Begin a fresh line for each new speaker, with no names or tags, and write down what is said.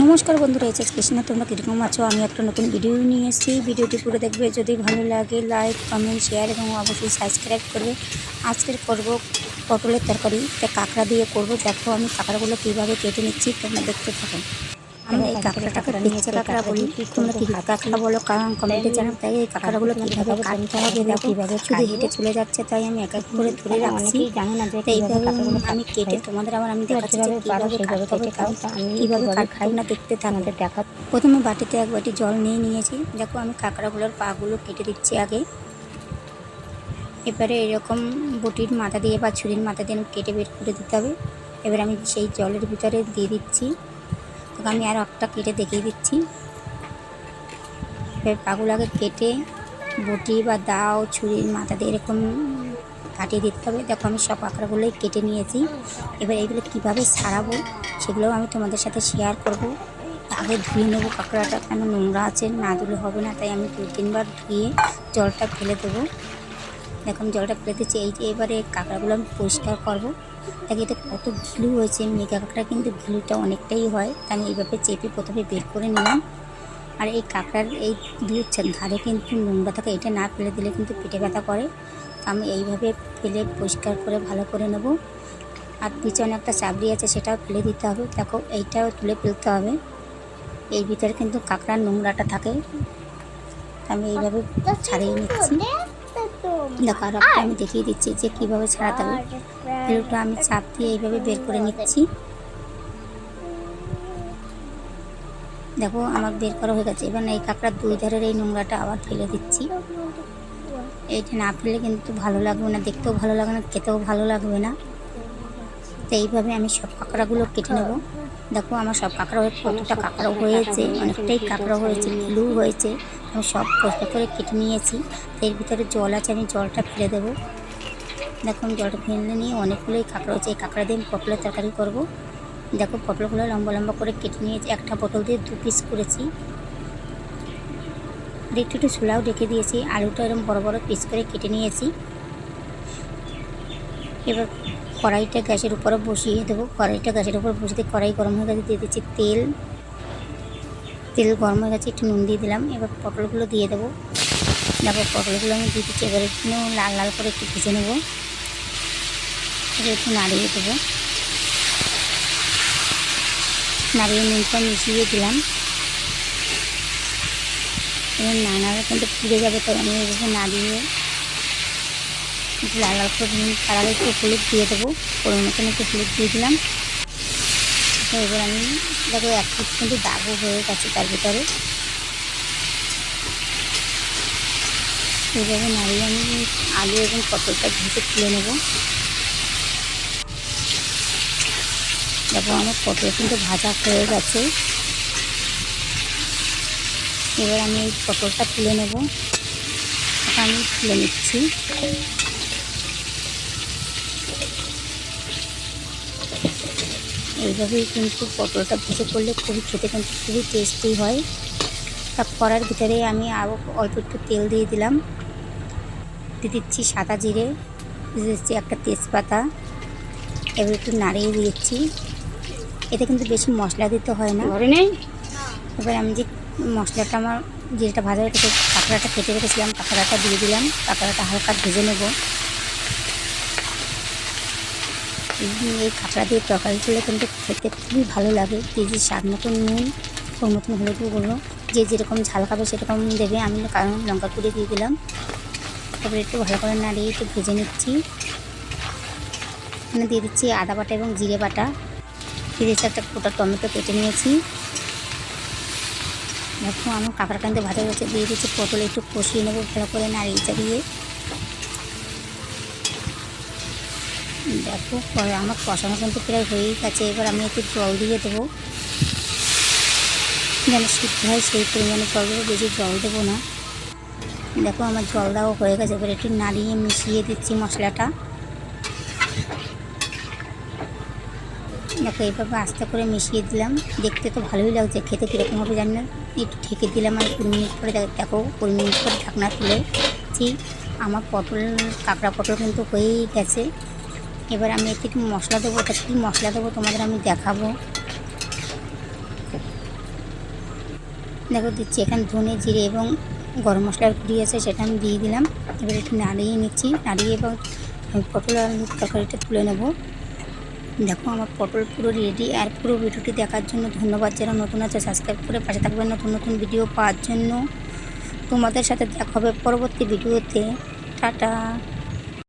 নমস্কার বন্ধুরা H S Krishna, তোমরা কীরকম আছো? আমি একটা নতুন ভিডিও নিয়ে এসেছি। ভিডিওটি পুরো দেখবে, যদি ভালো লাগে লাইক কমেন্ট শেয়ার এবং অবশ্যই সাবস্ক্রাইব করবে। আজকের করব পটলের তরকারি। তা কাঁকড়া দিয়ে করব। দেখো আমি কাঁকড়াগুলো কীভাবে কেটে নিচ্ছি, তোমরা দেখতে থাকো। আমরা এই কাঁকড়াটাকে পিচ্ছে কাঁকড়া বলি তোমরা কি কাঁকড়া বলো কারণ কমেন্টে জানাও তাই এই কাঁকড়াগুলো কীভাবে কাটতে হবে দেখো কীভাবে শুধু হেঁটে চলে যাচ্ছে তাই আমি এক এক করে ধরে রাখছি।
জানি না যে
এইভাবে আমি কেটে তোমাদের আবার আমি দেখাচ্ছি যে কীভাবে কাটতে কারণ কীভাবে খাই না দেখতে থাকবে
দেখা
প্রথমে বাটিতে এক বাটি জল নিয়ে নিয়েছি। দেখো আমি কাঁকড়াগুলোর পাগুলো কেটে দিচ্ছি আগে। এবারে এরকম বটির মাথা দিয়ে বা ছুরির মাথা দিয়ে কেটে বের করে দিতে হবে। এবার আমি সেই জলের ভিতরে দিয়ে দিচ্ছি। আমি আর একটা কেটে দেখিয়ে দিচ্ছি। এবার পাগুলো আগে কেটে বটি বা দাও, ছুরির মাথা দিয়ে এরকম কাটিয়ে দিতে হবে। দেখো, আমি সব কাঁকড়াগুলোই কেটে নিয়েছি। এবার এইগুলো কীভাবে সারাবো, সেগুলোও আমি তোমাদের সাথে শেয়ার করব। আগে ধুয়ে নেব কাঁকড়াটা, কেন নোংরা আছে, না ধুলে হবে না, তাই আমি দু তিনবার ধুয়ে জলটা ফেলে দেবো। দেখো, আমি জলটা ফেলে দিচ্ছি। এই যে এবারে কাঁকড়াগুলো আমি পরিষ্কার করব। দেখি এতে কত ঘিলু হয়েছে মেঘা কাঁকড়া কিন্তু ঘিলুটা অনেকটাই হয়। তাই আমি এইভাবে চেপে প্রথমে বের করে নিলাম। আর এই কাঁকড়ার এই দুই ধারে কিন্তু নোংরা থাকে, এটা না ফেলে দিলে কিন্তু পেটে ব্যথা করে। তো আমি এইভাবে ফেলে পরিষ্কার করে ভালো করে নেব। আর পিছনে একটা চাবড়ি আছে, সেটাও ফেলে দিতে হবে। দেখো, এইটাও তুলে ফেলতে হবে। এর ভিতরে কিন্তু কাঁকড়ার নোংরাটা থাকে। তো আমি এইভাবে ছাড়িয়ে নিচ্ছি। দেখো, আর আমি দেখিয়ে দিচ্ছি যে কীভাবে ছাড়াতে হবে। আলুটা আমি চাপ দিয়ে এইভাবে বের করে নিচ্ছি। দেখো, আমার বের করা হয়ে গেছে। এবার এই কাঁকড়ার দুই ধারের এই নোংরাটা আবার ফেলে দিচ্ছি। এইটা না ফেলে কিন্তু ভালো লাগবে না, দেখতেও ভালো লাগবে না, খেতেও ভালো লাগবে না। তো এইভাবে আমি সব কাঁকড়াগুলো কেটে নেব। দেখো, আমার সব কাঁকড়া হয়ে, কতটা কাঁকড়া হয়েছে, অনেকটাই কাঁকড়া হয়েছে কিলু হয়েছে। আমি সব পরিষ্কার করে কেটে নিয়েছি। এর ভিতরে জল আছে, আমি জলটা ফেলে দেবো। দেখো আমি জলটা ফেলে নিয়ে অনেকগুলোই কাঁকড়া হয়েছে এই কাঁকড়া দিয়ে আমি পটলের তরকারি করব। দেখো পটলগুলো লম্বা লম্বা করে কেটে নিয়েছি। একটা পটল দিয়ে দু পিস করেছি। একটু একটু ছোলাও রেখে দিয়েছি। আলুটা এরকম বড় বড় পিস করে কেটে নিয়েছি। এবার কড়াইটা গ্যাসের উপরে বসিয়ে দেবো। কড়াইটা গ্যাসের উপর বসিয়ে দিয়ে কড়াই গরম হয়ে গেছে, দিয়ে দিচ্ছি তেল। তেল গরম হয়ে গেছে, একটু নুন দিয়ে দিলাম। এবার পটলগুলো দিয়ে দেবো। দেখো, পটলগুলো আমি দিয়ে দিচ্ছি। এবার একটু লাল লাল করে একটু ভেজে নেব। একটু নাড়িয়ে দেবো। নাড়িয়ে নুনটা মিশিয়ে দিলাম। এবার নাড়াটা কিন্তু পুড়ে যাবে তো, আমি এভাবে নাড়িয়ে লাল লাল করে তার একটু হলুদ দিয়ে দেবো। পরিমাণ মতন একটু হলুদ দিয়ে দিলাম। এবার আমি দেখো এক পিস কিন্তু দাগও হয়ে গেছে তার ভিতরে। এইভাবে নাড়িয়ে আমি আলু এবং পটলটা ভেজে তুলে নেব। দেখো আমার পটল কিন্তু ভাজা হয়ে গেছে। এবার আমি এই পটলটা তুলে নেব। আমি তুলে নিচ্ছি। এইভাবেই কিন্তু পটলটা ভেজে করলে খুবই খেতে কিন্তু খুবই টেস্টি হয়। তা করার ভিতরে আমি আরও অল্প একটু তেল দিয়ে দিলাম। দিয়ে দিচ্ছি সাদা জিরে, দিয়ে দিচ্ছি একটা তেজপাতা। এবার একটু নাড়িয়ে দিচ্ছি। এতে কিন্তু বেশি মশলা দিতে হয় না।
ঘরে নেই?
এবার আমি যে মশলাটা আমার যেটা ভাজা রেখেছে কাঁকড়াটা কেটে রেখেছিলাম কাঁকড়াটা দিয়ে দিলাম কাঁকড়াটা হালকা ভেজে নেব। এই কাঁকড়া দিয়ে তরকারি করলে কিন্তু খেতে খুবই ভালো লাগে। কেজি স্বাদ মতন নুন ওর মতন হলুদ গুঁড়ো যে যেরকম ঝাল খাবে সেরকম দেবে। আমি কারণ লঙ্কা কুড়ি দিয়ে দিলাম। তারপরে একটু ভালো করে নাড়িয়ে একটু ভেজে নিচ্ছি। এখানে দিয়ে দিচ্ছি আদা বাটা এবং জিরে বাটা। দিয়ে দিচ্ছি একটা গোটা টমেটো কেটে নিয়েছি। দেখো আমার কাঁকড়া কান্দে ভাজা হয়েছে দিয়ে দিচ্ছি পটল একটু কষিয়ে নেব ভালো করে নাড়িয়ে চাড়িয়ে দেখো আমার কষানো কিন্তু প্রায় হয়েই গেছে, এবার আমি একটু জল দিয়ে দেবো। যেন সিদ্ধ হয় সেই পরিমাণে জল দেবো, বেশি জল দেবো না। দেখো, আমার জল দেওয়া হয়ে গেছে, এবার একটু নাড়িয়ে মিশিয়ে দিচ্ছি মশলাটা। দেখো এইভাবে আস্তে করে মিশিয়ে দিলাম। দেখতে তো ভালোই লাগছে, খেতে কীরকম হবে জানি না। একটু ঢেকে দিলাম আর কুড়ি মিনিট পরে দেখ- কুড়ি মিনিট পরে ঢাকনা তুলে তুলেছি আমার পটল, কাঁকড়া পটল কিন্তু হয়েই গেছে। এবার আমি এতে একটু মশলা দেবো, তা কী মশলা দেবো তোমাদের আমি দেখাবো। দেখো দিচ্ছি এখানে ধনে জিরে এবং গরম মশলার গুঁড়ি আছে, সেটা আমি দিয়ে দিলাম। এবার একটু নাড়িয়ে নিচ্ছি, নাড়িয়ে এবং পটল আর তরকারিটা তুলে নেব। দেখো, আমার পটল পুরো রেডি আর পুরো ভিডিওটি দেখার জন্য ধন্যবাদ। যারা নতুন আছে সাবস্ক্রাইব করে পাশে থাকবেন। নতুন নতুন ভিডিও পাওয়ার জন্য তোমাদের সাথে দেখা হবে পরবর্তী ভিডিওতে টাটা।